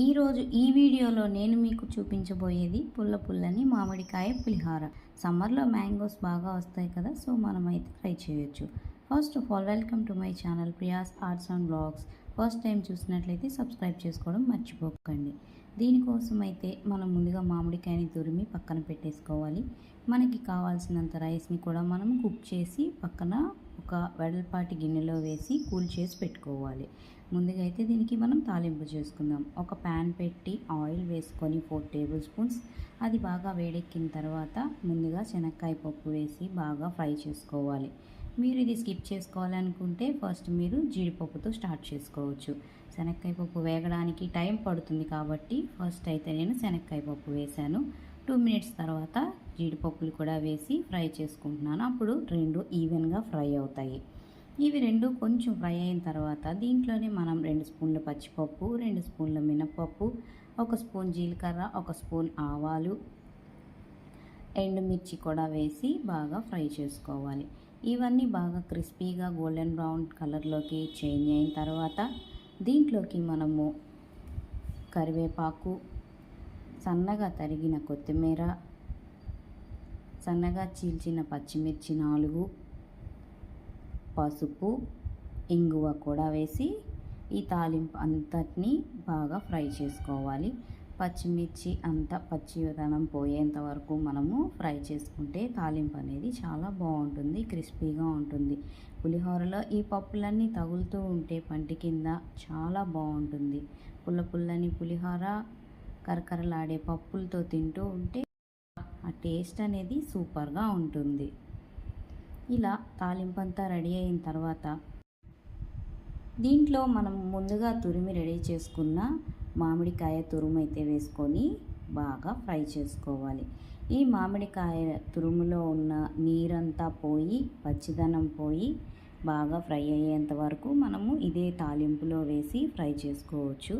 ఈరోజు ఈ వీడియోలో నేను మీకు చూపించబోయేది పుల్ల పుల్లని మామిడికాయ పులిహార. సమ్మర్లో మ్యాంగోస్ బాగా వస్తాయి కదా సో మనమైతే ట్రై చేయొచ్చు. First of all welcome to my channel Priya's arts and blogs first time చూసినట్లయితే సబ్స్క్రైబ్ చేసుకోవడం మర్చిపోకండి. దీనికోసం అయితే మనం ముందుగా మామిడికాయని తురిమి పక్కన పెట్టేసుకోవాలి. మనకి కావాల్సినంత రైస్ని కూడా మనం కుక్ చేసి పక్కన ఒక వెడల్పాటి గిన్నెలో వేసి కూల్ చేసి పెట్టుకోవాలి. ముందుగా అయితే దీనికి మనం తాలింపు చేసుకుందాం. ఒక ప్యాన్ పెట్టి ఆయిల్ వేసుకొని ఫోర్ టేబుల్ స్పూన్స్ అది బాగా వేడెక్కిన తర్వాత ముందుగా శనక్కాయ పప్పు వేసి బాగా ఫ్రై చేసుకోవాలి. మీరు ఇది స్కిప్ చేసుకోవాలనుకుంటే ఫస్ట్ మీరు జీడిపప్పుతో స్టార్ట్ చేసుకోవచ్చు. శనక్కాయ పప్పు వేగడానికి టైం పడుతుంది కాబట్టి ఫస్ట్ అయితే నేను శనక్కాయ పప్పు వేశాను. టూ మినిట్స్ తర్వాత జీడిపప్పులు కూడా వేసి ఫ్రై చేసుకుంటున్నాను. అప్పుడు రెండు ఈవెన్గా ఫ్రై అవుతాయి. ఇవి రెండు కొంచెం ఫ్రై అయిన తర్వాత దీంట్లోనే మనం రెండు స్పూన్ల పచ్చిపప్పు రెండు స్పూన్ల మినపప్పు ఒక స్పూన్ జీలకర్ర ఒక స్పూన్ ఆవాలు ఎండుమిర్చి కూడా వేసి బాగా ఫ్రై చేసుకోవాలి. ఇవన్నీ బాగా క్రిస్పీగా గోల్డెన్ బ్రౌన్ కలర్లోకి చేంజ్ అయిన తర్వాత దీంట్లోకి మనము కరివేపాకు సన్నగా తరిగిన కొత్తిమీర సన్నగా చీల్చిన పచ్చిమిర్చి నాలుగు పసుపు ఇంగువ కూడా వేసి ఈ తాలింపు అంతటిని బాగా ఫ్రై చేసుకోవాలి. పచ్చిమిర్చి అంతా పచ్చిదనం పోయేంత వరకు మనము ఫ్రై చేసుకుంటే తాలింపు అనేది చాలా బాగుంటుంది క్రిస్పీగా ఉంటుంది. పులిహోరలో ఈ పప్పులన్నీ తగులుతూ ఉంటే పంటి కింద చాలా బాగుంటుంది. పుల్ల పుల్లని పులిహోర కరకరలాడే పప్పులతో తింటూ ఉంటే ఆ టేస్ట్ అనేది సూపర్గా ఉంటుంది. ఇలా తాలింపు అంతా రెడీ అయిన తర్వాత దీంట్లో మనం ముందుగా తురిమి రెడీ చేసుకున్న మామిడికాయ తురుము అయితే వేసుకొని బాగా ఫ్రై చేసుకోవాలి. ఈ మామిడికాయ తురుములో ఉన్న నీరంతా పోయి పచ్చిదనం పోయి బాగా ఫ్రై అయ్యేంత వరకు మనము ఇదే తాలింపులో వేసి ఫ్రై చేసుకోవచ్చు.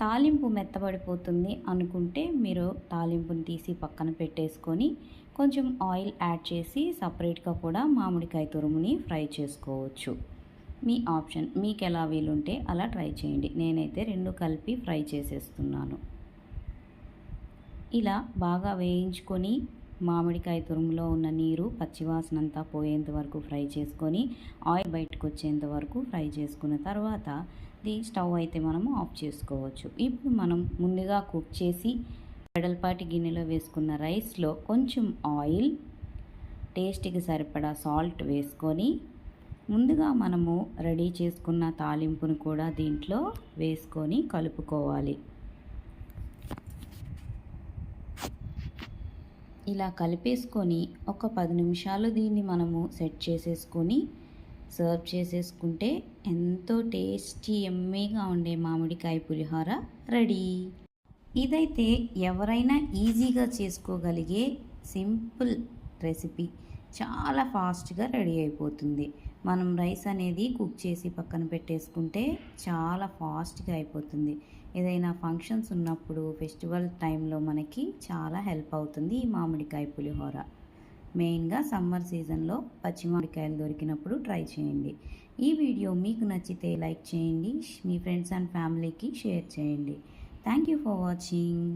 తాలింపు మెత్తబడిపోతుంది అనుకుంటే మీరు తాలింపుని తీసి పక్కన పెట్టేసుకొని కొంచెం ఆయిల్ యాడ్ చేసి సపరేట్గా కూడా మామిడికాయ తురుముని ఫ్రై చేసుకోవచ్చు. మీ ఆప్షన్. మీకు ఎలా వీలుంటే అలా ట్రై చేయండి. నేనైతే రెండు కలిపి ఫ్రై చేసేస్తున్నాను. ఇలా బాగా వేయించుకొని మామిడికాయ తురుములో ఉన్న నీరు పచ్చివాసన అంతా పోయేంత వరకు ఫ్రై చేసుకొని ఆయిల్ బయటకు వచ్చేంత వరకు ఫ్రై చేసుకున్న తర్వాత ది స్టవ్ అయితే మనము ఆఫ్ చేసుకోవచ్చు. ఇప్పుడు మనం ముందుగా కుక్ చేసి వెడల్పాటి గిన్నెలో వేసుకున్న రైస్లో కొంచెం ఆయిల్ టేస్ట్కి సరిపడా సాల్ట్ వేసుకొని ముందుగా మనము రెడీ చేసుకున్న తాలింపును కూడా దీంట్లో వేసుకొని కలుపుకోవాలి. ఇలా కలిపేసుకొని ఒక పది నిమిషాలు దీన్ని మనము సెట్ చేసేసుకొని సర్వ్ చేసేసుకుంటే ఎంతో టేస్టీ ఎమ్మీగా ఉండే మామిడికాయ పులిహోర రెడీ. ఇదైతే ఎవరైనా ఈజీగా చేసుకోగలిగే సింపుల్ రెసిపీ. చాలా ఫాస్ట్గా రెడీ అయిపోతుంది. మనం రైస్ అనేది కుక్ చేసి పక్కన పెట్టేసుకుంటే చాలా ఫాస్ట్గా అయిపోతుంది. ఏదైనా ఫంక్షన్స్ ఉన్నప్పుడు ఫెస్టివల్ టైంలో మనకి చాలా హెల్ప్ అవుతుంది ఈ మామిడికాయ పులిహోర. మెయిన్గా సమ్మర్ సీజన్లో పచ్చి మామిడికాయలు దొరికినప్పుడు ట్రై చేయండి. ఈ వీడియో మీకు నచ్చితే లైక్ చేయండి మీ ఫ్రెండ్స్ అండ్ ఫ్యామిలీకి షేర్ చేయండి. Thank you for watching.